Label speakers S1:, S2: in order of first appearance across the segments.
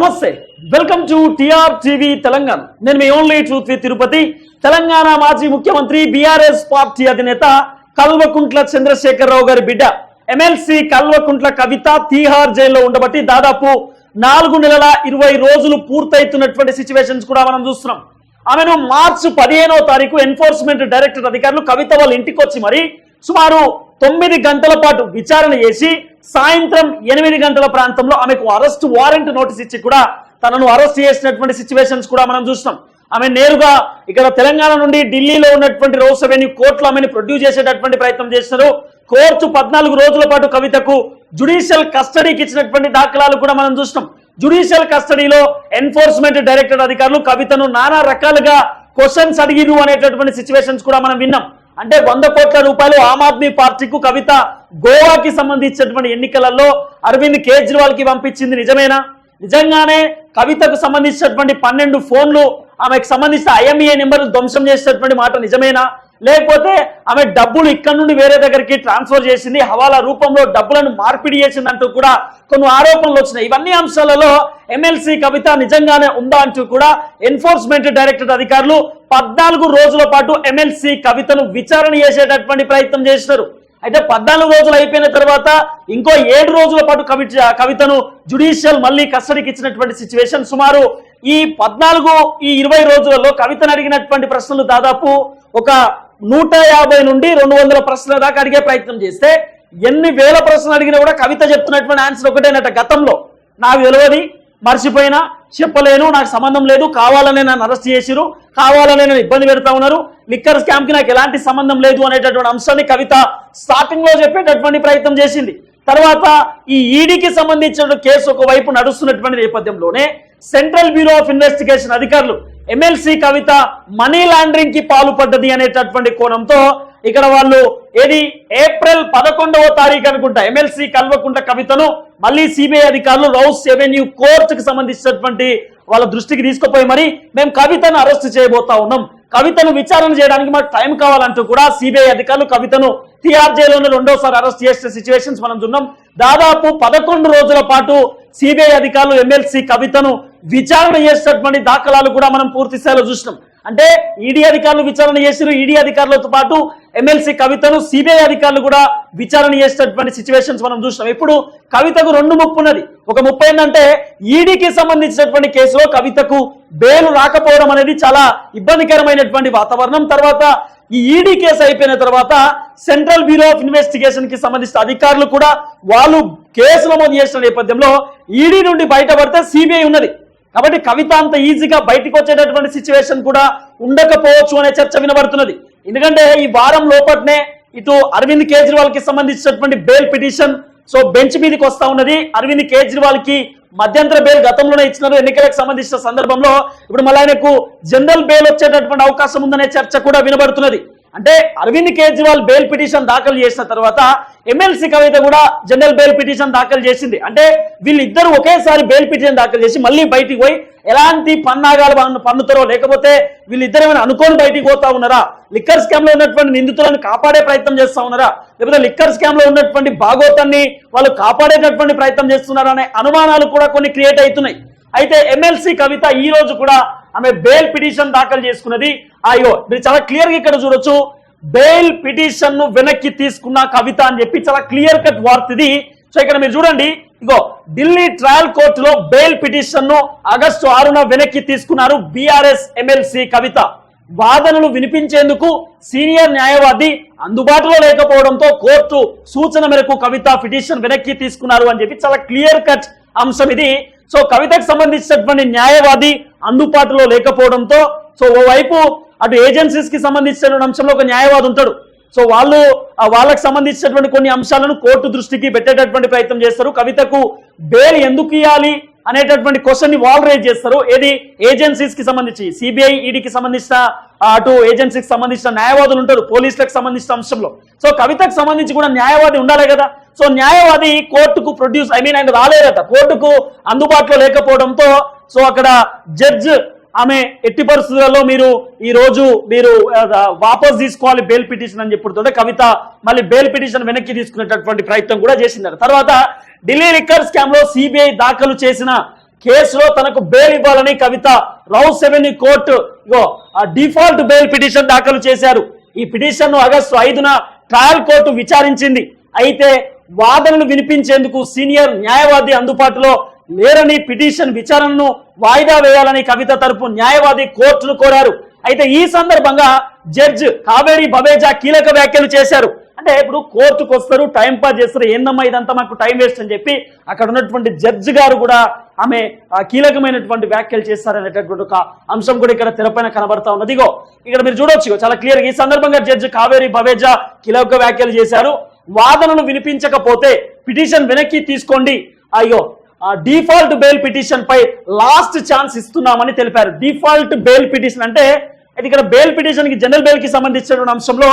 S1: నమస్తే. Welcome to TR TV Telangana. నేను మీ only truth with Tirupati. Telangana మాజీ ముఖ్యమంత్రి బీఆర్ఎస్ పార్టీ అధినేత కల్వకుంట్ల చంద్రశేఖరరావు గారి బిడ్డ. ఎమ్మెల్సీ కల్వకుంట్ల కవిత తీహార్ జైల్లో ఉండబట్టి దాదాపు నాలుగు నెలల ఇరవై రోజులు పూర్తయితున్నటువంటి సిచ్యువేషన్స్ కూడా మనం చూస్తున్నాం. ఆమెను మార్చి పదిహేనో తారీఖు ఎన్ఫోర్స్మెంట్ డైరెక్టర్ అధికారులు కవిత వాళ్ళ ఇంటికి వచ్చి మరి సుమారు తొమ్మిది గంటల పాటు విచారణ చేసి సాయంత్రం ఎనిమిది గంటల ప్రాంతంలో ఆమెకు అరెస్ట్ వారెంట్ నోటీస్ ఇచ్చి కూడా తనను అరెస్ట్ చేసినటువంటి సిచ్యువేషన్స్ కూడా మనం చూస్తున్నాం ఆమె నేరుగా ఇక్కడ తెలంగాణ నుండి ఢిల్లీలో ఉన్నటువంటి రోస్ అవెన్యూ కోర్టులో ఆమెను ప్రొడ్యూస్ చేసేటటువంటి ప్రయత్నం చేస్తున్నారు. కోర్టు పద్నాలుగు రోజుల పాటు కవితకు జుడిషియల్ కస్టడీకి ఇచ్చినటువంటి దాఖలాలు కూడా మనం చూసినాం. జుడిషియల్ కస్టడీలో ఎన్ఫోర్స్మెంట్ డైరెక్టర్ అధికారులు కవితను నానా రకాలుగా క్వశ్చన్స్ అడిగిరు అనేటటువంటి సిచ్యువేషన్స్ కూడా మనం విన్నాం. అంటే వంద కోట్ల రూపాయలు ఆమ్ ఆద్మీ పార్టీకు కవిత గోవాకి సంబంధించినటువంటి ఎన్నికలలో అరవింద్ కేజ్రీవాల్కి పంపించింది నిజమేనా? నిజంగానే కవితకు సంబంధించినటువంటి పన్నెండు ఫోన్లు ఆమెకు సంబంధించిన ఐఎంఏ నెంబర్ ధ్వంసం చేసినటువంటి మాట నిజమేనా? లేకపోతే ఆమె డబ్బులు ఇక్కడ నుండి వేరే దగ్గరికి ట్రాన్స్ఫర్ చేసింది హవాలా రూపంలో డబ్బులను మార్పిడి చేసిందంటూ కూడా కొన్ని ఆరోపణలు వచ్చినాయి. ఇవన్నీ అంశాలలో ఎమ్మెల్సీ కవిత నిజంగానే ఉందా అంటూ కూడా ఎన్ఫోర్స్మెంట్ డైరెక్టర్ అధికారులు పద్నాలుగు రోజుల పాటు ఎమ్మెల్సీ కవితను విచారణ చేసేటటువంటి ప్రయత్నం చేసినారు. అయితే పద్నాలుగు రోజులు అయిపోయిన తర్వాత ఇంకో ఏడు రోజుల పాటు కవి కవితను జుడిషియల్ మళ్ళీ కస్టడీకి ఇచ్చినటువంటి సిచ్యువేషన్ సుమారు ఈ పద్నాలుగు ఈ ఇరవై రోజులలో కవితను అడిగినటువంటి ప్రశ్నలు దాదాపు ఒక నూట యాభై నుండి రెండు వందల ప్రశ్నల దాకా అడిగే ప్రయత్నం చేస్తే ఎన్ని వేల ప్రశ్నలు అడిగినా కూడా కవిత చెప్తున్నటువంటి ఆన్సర్ ఒకటేనట గతంలో. నాకు తెలియదు మర్చిపోయినా చెప్పలేను నాకు సంబంధం లేదు కావాలనే నన్ను అరెస్ట్ చేసిరు కావాలనే నన్ను ఇబ్బంది పెడతా ఉన్నారు లిక్కర్ స్కామ్కి నాకు ఎలాంటి సంబంధం లేదు అనేటటువంటి అంశాన్ని కవిత స్టార్టింగ్లో చెప్పేటటువంటి ప్రయత్నం చేసింది. తర్వాత ఈ ఈడీకి సంబంధించిన కేసు ఒకవైపు నడుస్తున్నటువంటి నేపథ్యంలోనే సెంట్రల్ బ్యూరో ఆఫ్ ఇన్వెస్టిగేషన్ అధికారులు ఎమ్మెల్సీ కవిత మనీ లాండరింగ్కి పాల్పడ్డది అనేటటువంటి కోణంతో ఇక్కడ వాళ్ళు ఏది? ఏప్రిల్ పదకొండవ తారీఖు అనుకుంటా ఎమ్మెల్సీ కల్వకుంట కవితను మళ్ళీ సిబిఐ అధికారులు రౌస్ ఎవెన్యూ కోర్టుకు సంబంధించినటువంటి వాళ్ళ దృష్టికి తీసుకుపోయి మరి మేము కవితను అరెస్ట్ చేయబోతా ఉన్నాం. కవితను విచారణ చేయడానికి మాకు టైం కావాలంటూ కూడా సిబిఐ అధికారులు కవితను టిఆర్ జైల్లోనే రెండోసారి అరెస్ట్ చేసిన సిచ్యువేషన్స్ మనం చూన్నాం దాదాపు పదకొండు రోజుల పాటు సిబిఐ అధికారులు ఎమ్మెల్సీ కవితను విచారణ చేసినటువంటి దాఖలాలు కూడా మనం పూర్తి స్థాయిలో చూసినాం. అంటే ఈడీ అధికారులు విచారణ చేసిరు ఈడీ అధికారులతో పాటు ఎమ్మెల్సీ కవితను సిబిఐ అధికారులు కూడా విచారణ చేసేటటువంటి సిచ్యువేషన్స్ మనం చూసినాం. ఇప్పుడు కవితకు రెండు ముప్పు ఉన్నది. ఒక ముప్పు ఏంటంటే ఈడీకి సంబంధించినటువంటి కేసులో కవితకు బెయిల్ రాకపోవడం అనేది చాలా ఇబ్బందికరమైనటువంటి వాతావరణం. తర్వాత ఈ ఈడీ కేసు అయిపోయిన తర్వాత సెంట్రల్ బ్యూరో ఆఫ్ ఇన్వెస్టిగేషన్కి సంబంధించిన అధికారులు కూడా వాళ్ళు కేసు నమోదు చేసిన నేపథ్యంలో ఈడీ నుండి బయటపడితే సిబిఐ ఉన్నది. కాబట్టి కవిత అంత ఈజీగా బయటకు వచ్చేటటువంటి సిచ్యువేషన్ కూడా ఉండకపోవచ్చు అనే చర్చ వినబడుతున్నది. ఎందుకంటే ఈ వారం లోపట్నే ఇటు అరవింద్ కేజ్రీవాల్కి సంబంధించినటువంటి బెయిల్ పిటిషన్ సో బెంచ్ మీదకి వస్తా ఉన్నది. అరవింద్ కేజ్రీవాల్కి మధ్యంతర బెయిల్ గతంలోనే ఇచ్చినారు. ఎన్నికలకు సంబంధించిన సందర్భంలో ఇప్పుడు మళ్ళీ ఆయనకు జనరల్ బెయిల్ వచ్చేటటువంటి అవకాశం ఉందనే చర్చ కూడా వినబడుతున్నది. అంటే అరవింద్ కేజ్రీవాల్ బెయిల్ పిటిషన్ దాఖలు చేసిన తర్వాత ఎమ్మెల్సీ కవిత కూడా జనరల్ బెయిల్ పిటిషన్ దాఖలు చేసింది. అంటే వీళ్ళిద్దరూ ఒకేసారి బెయిల్ పిటిషన్ దాఖలు చేసి మళ్ళీ బయటికి పోయి ఎలాంటి పన్నాగాలు పన్నుతారో లేకపోతే వీళ్ళిద్దరు ఏమైనా అనుకోని బయటికి పోతా ఉన్నారా? లిక్కర్ స్కామ్లో ఉన్నటువంటి నిందితులను కాపాడే ప్రయత్నం చేస్తా ఉన్నారా? లేకపోతే లిక్కర్ స్కామ్లో ఉన్నటువంటి భాగోతాన్ని వాళ్ళు కాపాడేటటువంటి ప్రయత్నం చేస్తున్నారా అనే అనుమానాలు కూడా కొన్ని క్రియేట్ అవుతున్నాయి. అయితే ఎమ్మెల్సీ కవిత ఈ రోజు కూడా ఆమె బెయిల్ పిటిషన్ దాఖలు చేసుకున్నది. అయ్యో మీరు చాలా క్లియర్గా ఇక్కడ చూడొచ్చు. బెయిల్ పిటిషన్ను వెనక్కి తీసుకున్న కవిత అని చెప్పి చాలా క్లియర్ కట్ వార్త ఇది సో ఇక్కడ మీరు చూడండి. ఇగో ఢిల్లీ ట్రయల్ కోర్టులో బెయిల్ పిటిషన్ను ఆగస్టు ఆరున వెనక్కి తీసుకున్నారు బీఆర్ఎస్ ఎమ్మెల్సీ కవిత. వాదనలు వినిపించేందుకు సీనియర్ న్యాయవాది అందుబాటులో లేకపోవడంతో కోర్టు సూచన మేరకు కవిత పిటిషన్ వెనక్కి తీసుకున్నారు అని చెప్పి చాలా క్లియర్ కట్ అంశం ఇది. సో కవితకు సంబంధించినటువంటి న్యాయవాది అందుబాటులో లేకపోవడంతో సో ఓవైపు అటు ఏజెన్సీస్కి సంబంధించినటువంటి అంశంలో ఒక న్యాయవాది ఉంటాడు. సో వాళ్ళు వాళ్ళకు వాళ్ళకి సంబంధించినటువంటి కొన్ని అంశాలను కోర్టు దృష్టికి పెట్టేటటువంటి ప్రయత్నం చేస్తారు. కవితకు బెయిల్ ఎందుకు ఇవ్వాలి అనేటటువంటి క్వశ్చన్ని వాళ్ళు రేజ్ చేస్తారు. ఏది? ఏజెన్సీస్కి సంబంధించి. సిబిఐ ఈడీకి సంబంధించిన అటు ఏజెన్సీకి సంబంధించిన న్యాయవాదులు ఉంటారు పోలీసులకు సంబంధించిన అంశంలో. సో కవితకు సంబంధించి కూడా న్యాయవాది ఉండాలి కదా. సో న్యాయవాది కోర్టుకు ప్రొడ్యూస్ ఐ మీన్ ఆయన రాలేదట కోర్టుకు అందుబాటులో లేకపోవడంతో సో అక్కడ జడ్జ్ ఆమె ఎట్టి పరిస్థితులలో మీరు ఈ రోజు మీరు వాపస్ తీసుకోవాలి బెయిల్ పిటిషన్ అని చెప్పుడుతుంటే కవిత మళ్ళీ బెయిల్ పిటిషన్ వెనక్కి తీసుకునేటటువంటి ప్రయత్నం కూడా చేసిందట. తర్వాత ఢిల్లీ లిక్కర్ స్కామ్లో సిబిఐ దాఖలు చేసిన కేసులో తనకు బెయిల్ ఇవ్వాలని కవిత రౌస్ రెవెన్యూ కోర్టు ఇగో డిఫాల్ట్ బెయిల్ పిటిషన్ దాఖలు చేశారు. ఈ పిటిషన్ను ఆగస్టు ఐదున ట్రయల్ కోర్టు విచారించింది. అయితే వాదనలు వినిపించేందుకు సీనియర్ న్యాయవాది అందుబాటులో లేరని పిటిషన్ విచారణను వాయిదా వేయాలని కవిత తరపు న్యాయవాది కోర్టును కోరారు. అయితే ఈ సందర్భంగా జడ్జ్ కావేరి బవేజా కీలక వ్యాఖ్యలు చేశారు. అంటే ఇప్పుడు కోర్టుకు వస్తారు టైం పాస్ చేస్తారు ఏందమ్మా ఇదంతా మాకు టైం వేస్ట్ అని చెప్పి అక్కడ ఉన్నటువంటి జడ్జ్ గారు కూడా ఆమె కీలకమైనటువంటి వ్యాఖ్యలు చేస్తారనేటటువంటి ఒక అంశం కూడా ఇక్కడ తెరపైన కనబడతా ఉన్నది. ఇగో ఇక్కడ మీరు చూడొచ్చు ఇగో చాలా క్లియర్ ఈ సందర్భంగా జడ్జ్ కావేరి బవేజా కీలక వ్యాఖ్యలు చేశారు. వాదనలు వినిపించకపోతే పిటిషన్ వెనక్కి తీసుకోండి. అయ్యో డిఫాల్ట్ బెయిల్ పిటిషన్ పై లాస్ట్ ఛాన్స్ ఇస్తున్నామని తెలిపారు. డిఫాల్ట్ బెయిల్ పిటిషన్ అంటే అది ఇక్కడ బెయిల్ పిటిషన్కి జనరల్ బెయిల్కి సంబంధించిన అంశంలో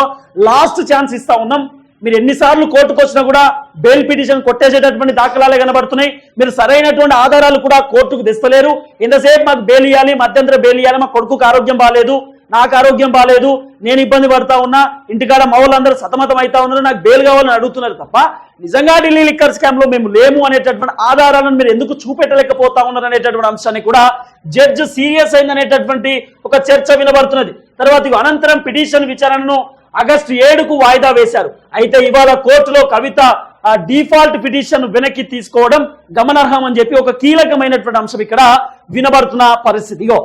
S1: లాస్ట్ ఛాన్స్ ఇస్తా ఉన్నాం. మీరు ఎన్నిసార్లు కోర్టుకు వచ్చినా కూడా బెయిల్ పిటిషన్ కొట్టేసేటటువంటి దాఖలాలే కనబడుతున్నాయి. మీరు సరైనటువంటి ఆధారాలు కూడా కోర్టుకు తెస్తలేరు. ఎంతసేపు మాకు బెయిల్ ఇవ్వాలి మధ్యంతర బెయిల్ ఇవ్వాలి మా కొడుకుకు ఆరోగ్యం బాగాలేదు నాకు ఆరోగ్యం బాగాలేదు నేను ఇబ్బంది పడతా ఉన్నా ఇంటికాడ మౌలందరూ సతమతం అవుతా ఉన్నారు నాకు బెయిల్ కావాలని అడుగుతున్నారు తప్ప నిజంగా ఢిల్లీ లిక్కర్ స్కామ్లో మేము లేము అనేటటువంటి ఆధారాలను మీరు ఎందుకు చూపెట్టలేకపోతా ఉన్నారు అనేటటువంటి అంశాన్ని కూడా జడ్జ్ సీరియస్ అయిందనేటటువంటి ఒక చర్చ వినబడుతున్నది. తర్వాత అనంతరం పిటిషన్ విచారణను ఆగస్టు ఏడుకు వాయిదా వేశారు. అయితే ఇవాళ కోర్టులో కవిత ఆ డిఫాల్ట్ పిటిషన్ వెనక్కి తీసుకోవడం గమనార్హం అని చెప్పి ఒక కీలకమైనటువంటి అంశం ఇక్కడ వినబడుతున్న పరిస్థితి. ఇగో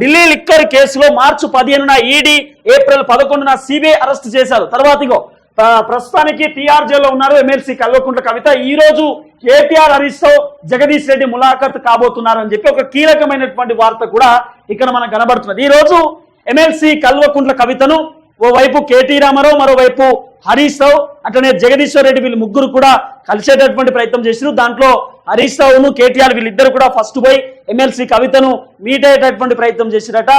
S1: ఢిల్లీ లిక్కర్ కేసులో మార్చి పదిహేనున ఈడీ ఏప్రిల్ పదకొండున సిబిఐ అరెస్ట్ చేశారు. తర్వాత ఇగో ప్రస్తుతానికి టీఆర్ జైల్లో ఉన్నారు ఎమ్మెల్సీ కల్వకుంట్ల కవిత. ఈ రోజు కేటీఆర్ హరీష్తో జగదీష్ రెడ్డి ములాఖత్ కాబోతున్నారు అని చెప్పి ఒక కీలకమైనటువంటి వార్త కూడా ఇక్కడ మనకు కనబడుతున్నది. ఈ రోజు ఎమ్మెల్సీ కల్వకుంట్ల కవితను ఓవైపు కేటీ రామారావు మరోవైపు హరీష్ రావు అట్లనే జగదీశ్వర్ రెడ్డి వీళ్ళు ముగ్గురు కూడా కలిసేటటువంటి ప్రయత్నం చేశారు దాంట్లో హరీష్ రావును కేటీఆర్ వీళ్ళిద్దరు కూడా ఫస్ట్ పోయి ఎమ్మెల్సీ కవితను మీట్ అయ్యేటటువంటి ప్రయత్నం చేసిరట.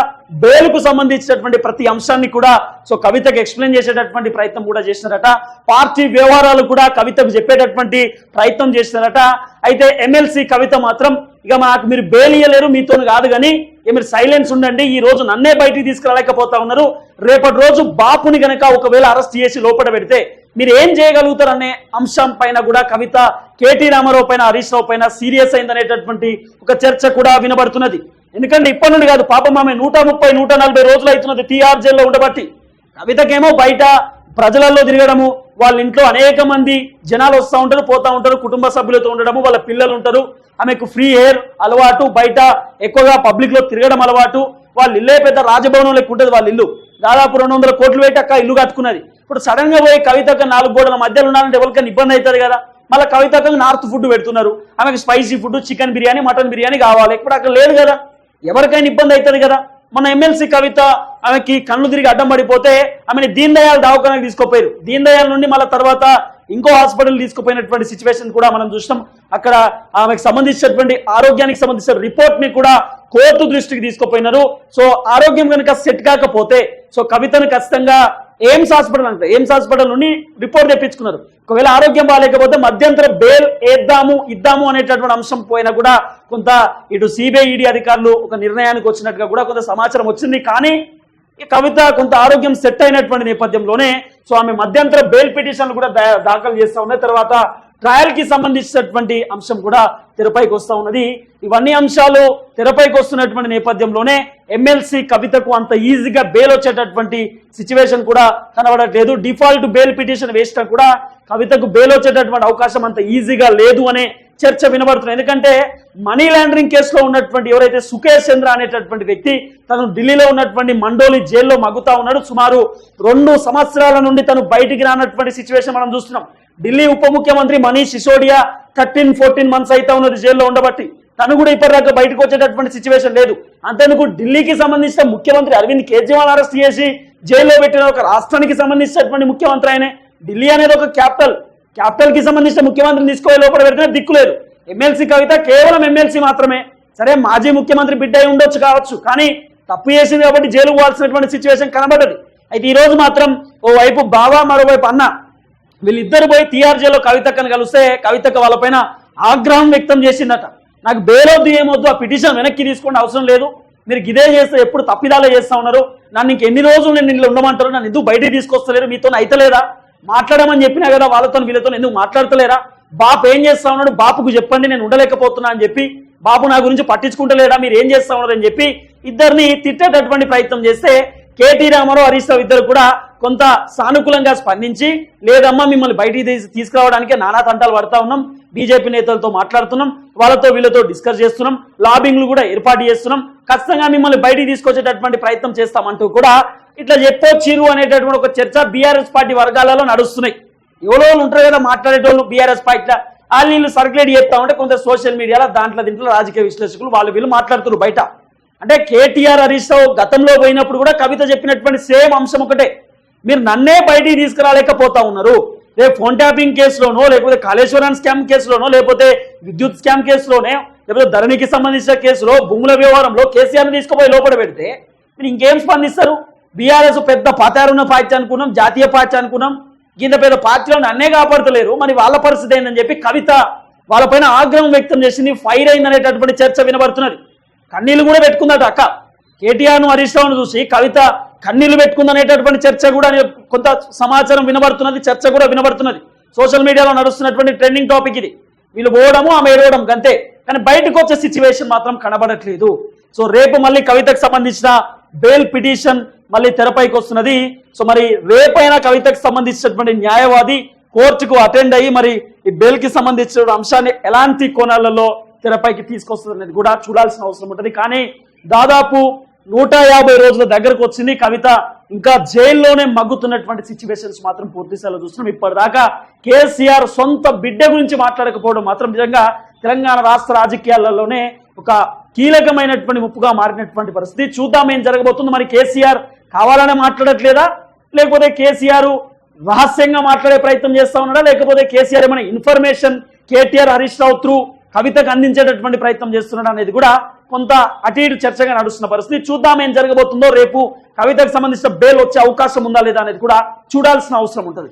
S1: బేలుకు సంబంధించినటువంటి ప్రతి అంశాన్ని కూడా సో కవితకు ఎక్స్ప్లెయిన్ చేసేటటువంటి ప్రయత్నం కూడా చేసినారట పార్టీ వ్యవహారాలు కూడా కవితకు చెప్పేటటువంటి ప్రయత్నం చేసినారట అయితే ఎమ్మెల్సీ కవిత మాత్రం ఇక మాకు మీరు బెయిల్ ఇయ్యలేరు మీతో కాదు కానీ ఇక మీరు సైలెన్స్ ఉండండి. ఈ రోజు నన్నే బయటికి తీసుకురాలేకపోతా ఉన్నారు. రేపటి రోజు బాపుని గనక ఒకవేళ అరెస్ట్ చేసి లోపల పెడితే మీరు ఏం చేయగలుగుతారు అనే అంశం పైన కూడా కవిత కేటీ రామారావు పైన హరీష్ రావు పైన సీరియస్ అయిందనేటటువంటి ఒక చర్చ కూడా వినబడుతున్నది. ఎందుకంటే ఇప్పటి నుండి కాదు పాపం ఆమె నూట ముప్పై నూట నలభై రోజులు అవుతున్నది టీఆర్ జైల్లో ఉండబట్టి. కవితకేమో బయట ప్రజలలో తిరగడము వాళ్ళ ఇంట్లో అనేక మంది జనాలు వస్తూ ఉంటారు పోతా ఉంటారు కుటుంబ సభ్యులతో ఉండడము వాళ్ళ పిల్లలు ఉంటారు. ఆమెకు ఫ్రీ ఎయిర్ అలవాటు బయట ఎక్కువగా పబ్లిక్లో తిరగడం అలవాటు. వాళ్ళ ఇల్లే పెద్ద రాజభవనం లెక్క ఉంటుంది వాళ్ళ ఇల్లు. దాదాపు రెండు వందల కోట్లు పెట్టి అక్క ఇల్లు కట్టుకున్నది. ఇప్పుడు సడన్గా పోయి కవితకు నాలుగు గోడల మధ్యలో ఉండాలంటే ఎవరికైనా ఇబ్బంది అవుతుంది కదా? మళ్ళీ కవితకు నార్త్ ఫుడ్ పెడుతున్నారు. ఆమెకు spicy food chicken biryani mutton biryani కావాలి. ఇప్పుడు అక్కడ లేదు కదా? ఎవరికైనా ఇబ్బంది అవుతుంది కదా? మన ఎమ్మెల్సీ కవిత ఆమెకి కళ్ళు తిరిగి అడ్డం పడిపోతే ఆమెని దీన్ దయాల్ దవాఖానకు తీసుకుపోయారు. దీన్ దయాల్ నుండి మళ్ళీ తర్వాత ఇంకో హాస్పిటల్ తీసుకుపోయినటువంటి సిచ్యువేషన్ కూడా మనం చూసినాం. అక్కడ ఆమెకు సంబంధించినటువంటి ఆరోగ్యానికి సంబంధించిన రిపోర్ట్ని కూడా కోర్టు దృష్టికి తీసుకుపోయినారు. సో ఆరోగ్యం కనుక సెట్ కాకపోతే సో కవితను ఖచ్చితంగా ఎయిమ్స్ హాస్పిటల్ అంట. ఎయిమ్స్ హాస్పిటల్ నుండి రిపోర్ట్ తెప్పించుకున్నారు. ఒకవేళ ఆరోగ్యం బాగాలేకపోతే మధ్యంతర బెయిల్ వేద్దాము ఇద్దాము అనేటటువంటి అంశం పోయినా కూడా కొంత ఇటు సిబిఐఈడి అధికారులు ఒక నిర్ణయానికి వచ్చినట్టుగా కూడా కొంత సమాచారం వచ్చింది. కానీ ఈ కవిత కొంత ఆరోగ్యం సెట్ అయినటువంటి నేపథ్యంలోనే సో ఆమె మధ్యంతర బెయిల్ పిటిషన్లు కూడా దాఖలు చేస్తా ఉన్నాయి. తర్వాత ట్రయల్కి సంబంధించినటువంటి అంశం కూడా తెరపైకి వస్తా ఉన్నది. ఇవన్నీ అంశాలు తెరపైకి వస్తున్నటువంటి నేపథ్యంలోనే ఎమ్మెల్సీ కవితకు అంత ఈజీగా బెయిల్ వచ్చేటటువంటి సిచ్యువేషన్ కూడా కనబడట్లేదు. డిఫాల్ట్ బెయిల్ పిటిషన్ వేసినా కూడా కవితకు బెయిల్ వచ్చేటటువంటి అవకాశం అంత ఈజీగా లేదు అనే చర్చ వినబడుతుంది. ఎందుకంటే మనీ లాండరింగ్ కేసులో ఉన్నటువంటి ఎవరైతే సుకేష్ చంద్ర అనేటటువంటి వ్యక్తి తను ఢిల్లీలో ఉన్నటువంటి మండోలి జైల్లో మగ్గుతా ఉన్నాడు. సుమారు రెండు సంవత్సరాల నుండి తను బయటికి రానటువంటి సిచ్యువేషన్ మనం చూస్తున్నాం. ఢిల్లీ ఉప ముఖ్యమంత్రి Manish Sisodia thirteen fourteen months అయితే ఉన్నది జైల్లో ఉండబట్టి. తను కూడా ఇప్పటిదాకా బయటకు వచ్చేటటువంటి సిచ్యువేషన్ లేదు. అంతేందుకు ఢిల్లీకి సంబంధించిన ముఖ్యమంత్రి అరవింద్ కేజ్రీవాల్ అరెస్ట్ చేసి జైల్లో పెట్టిన ఒక రాష్ట్రానికి సంబంధించినటువంటి ముఖ్యమంత్రి ఆయనే. ఢిల్లీ అనేది ఒక క్యాపిటల్. క్యాపిటల్కి సంబంధించిన ముఖ్యమంత్రిని తీసుకోవే లోపల పెడితే దిక్కు లేదు. ఎమ్మెల్సీ కవిత కేవలం ఎమ్మెల్సీ మాత్రమే. సరే మాజీ ముఖ్యమంత్రి బిడ్డ అయి ఉండొచ్చు కావచ్చు కానీ తప్పు చేసింది కాబట్టి జైలు పోవాల్సినటువంటి సిచ్యువేషన్ కనబడ్డది అయితే ఈ రోజు మాత్రం ఓ వైపు బావా మరోవైపు అన్న. వీళ్ళిద్దరు పోయి టీఆర్జేలో కవితక్కను కలిస్తే కవితక్క వాళ్ళపైన ఆగ్రహం వ్యక్తం చేసిందట. నాకు బేలొద్దు ఏమొద్దు ఆ పిటిషన్ వెనక్కి తీసుకోండి అవసరం లేదు. మీరు ఇదే చేస్తే ఎప్పుడు తప్పిదాలే చేస్తా ఉన్నారు. నన్ను ఇంక ఎన్ని రోజులు నేను ఇంట్లో ఉండమంటారు? నన్ను ఎందుకు బయటికి తీసుకొస్తలేరు? మీతో అయితలేదా? మాట్లాడమని చెప్పినా కదా వాళ్ళతో వీళ్ళతో ఎందుకు మాట్లాడతలేరా? బాపు ఏం చేస్తా ఉన్నాడు? బాపుకు చెప్పండి నేను ఉండలేకపోతున్నా అని చెప్పి బాబు నా గురించి పట్టించుకుంటలేడా? మీరు ఏం చేస్తా ఉన్నారని చెప్పి ఇద్దరిని తిట్టేటటువంటి ప్రయత్నం చేస్తే కేటీ రామారావు హరీష్ రావు ఇద్దరు కూడా కొంత సానుకూలంగా స్పందించి లేదమ్మా మిమ్మల్ని బయటికి తీసి తీసుకురావడానికి నానా తంటాలు పడతా ఉన్నాం బీజేపీ నేతలతో మాట్లాడుతున్నాం వాళ్ళతో వీళ్ళతో డిస్కస్ చేస్తున్నాం లాబింగ్లు కూడా ఏర్పాటు చేస్తున్నాం ఖచ్చితంగా మిమ్మల్ని బయటికి తీసుకొచ్చేటటువంటి ప్రయత్నం చేస్తామంటూ కూడా ఇట్లా చెప్పొచ్చిరు అనేటటువంటి ఒక చర్చ బీఆర్ఎస్ పార్టీ వర్గాలలో నడుస్తున్నాయి. ఎవరో ఉంటారు కదా మాట్లాడేటోళ్ళు బీఆర్ఎస్ పార్టీలో వాళ్ళు వీళ్ళు సర్క్యులేట్ చేస్తా ఉంటే కొంత సోషల్ మీడియాలో దాంట్లో దీంట్లో రాజకీయ విశ్లేషకులు వాళ్ళు వీళ్ళు మాట్లాడుతున్నారు బయట. అంటే కేటీఆర్ హరీష్ గతంలో పోయినప్పుడు కూడా కవిత చెప్పినటువంటి సేమ్ అంశం ఒకటే. మీరు నన్నే బయటికి తీసుకురాలేకపోతా ఉన్నారు. రేపు ఫోన్ ట్యాపింగ్ కేసులోనో లేకపోతే కాళేశ్వరం స్కామ్ కేసులోనో లేకపోతే విద్యుత్ స్కామ్ కేసులోనే లేకపోతే ధరణికి సంబంధించిన కేసులో భూముల వ్యవహారంలో కేసీఆర్ని తీసుకుపోయి లోపల పెడితే మీరు ఇంకేం స్పందిస్తారు? బీఆర్ఎస్ పెద్ద పాతారున్న పార్టీ అనుకున్నాం జాతీయ పార్టీ అనుకున్నాం. కింద పెద్ద పార్టీలను నన్నే కాపాడతలేరు. మరి వాళ్ళ పరిస్థితి ఏందని చెప్పి కవిత వాళ్ళపైన ఆగ్రహం వ్యక్తం చేసింది ఫైర్ అయిందనేటటువంటి చర్చ వినబడుతున్నది. కన్నీళ్ళు కూడా పెట్టుకుందట అక్క. కేటీఆర్ను హరీష్ రావును చూసి కవిత కన్నీళ్ళు పెట్టుకుందనేటటువంటి చర్చ కూడా కొంత సమాచారం వినబడుతున్నది చర్చ కూడా వినబడుతున్నది. సోషల్ మీడియాలో నడుస్తున్నటువంటి ట్రెండింగ్ టాపిక్ ఇది. వీళ్ళు పోవడము ఆమె ఏడవడం అంతే. కానీ బయటకు వచ్చే సిచ్యువేషన్ మాత్రం కనబడట్లేదు. సో రేపు మళ్ళీ కవితకు సంబంధించిన బెయిల్ పిటిషన్ మళ్ళీ తెరపైకి వస్తున్నది. సో మరి రేపైనా కవితకు సంబంధించినటువంటి న్యాయవాది కోర్టుకు అటెండ్ అయ్యి మరి ఈ బెయిల్కి సంబంధించిన అంశాన్ని ఎలాంటి కోణాలలో తెరపైకి తీసుకొస్తుంది అనేది కూడా చూడాల్సిన అవసరం ఉంటుంది. కానీ దాదాపు నూట యాభై రోజుల దగ్గరకు వచ్చింది. కవిత ఇంకా జైల్లోనే మగ్గుతున్నటువంటి సిచ్యువేషన్స్ మాత్రం పూర్తి స్థాయిలో చూస్తున్నాం. ఇప్పటిదాకా కేసీఆర్ సొంత బిడ్డ గురించి మాట్లాడకపోవడం మాత్రం నిజంగా తెలంగాణ రాష్ట్ర రాజకీయాలలోనే ఒక కీలకమైనటువంటి ముప్పుగా మారినటువంటి పరిస్థితి. చూద్దాం ఏం జరగబోతుంది. మరి కేసీఆర్ కావాలనే మాట్లాడట్లేదా? లేకపోతే కేసీఆర్ రహస్యంగా మాట్లాడే ప్రయత్నం చేస్తా ఉన్నాడా? లేకపోతే కేసీఆర్ ఏమైనా information KTR Harish Rao through కవితకు అందించేటటువంటి ప్రయత్నం చేస్తున్నాడు అనేది కూడా కొంత అటు ఇటు చర్చగా నడుస్తున్న పరిస్థితి. చూద్దాం ఏం జరగబోతుందో. రేపు కవితకు సంబంధించిన బెయిల్ వచ్చే అవకాశం ఉందా లేదా అనేది కూడా చూడాల్సిన అవసరం ఉంటుంది.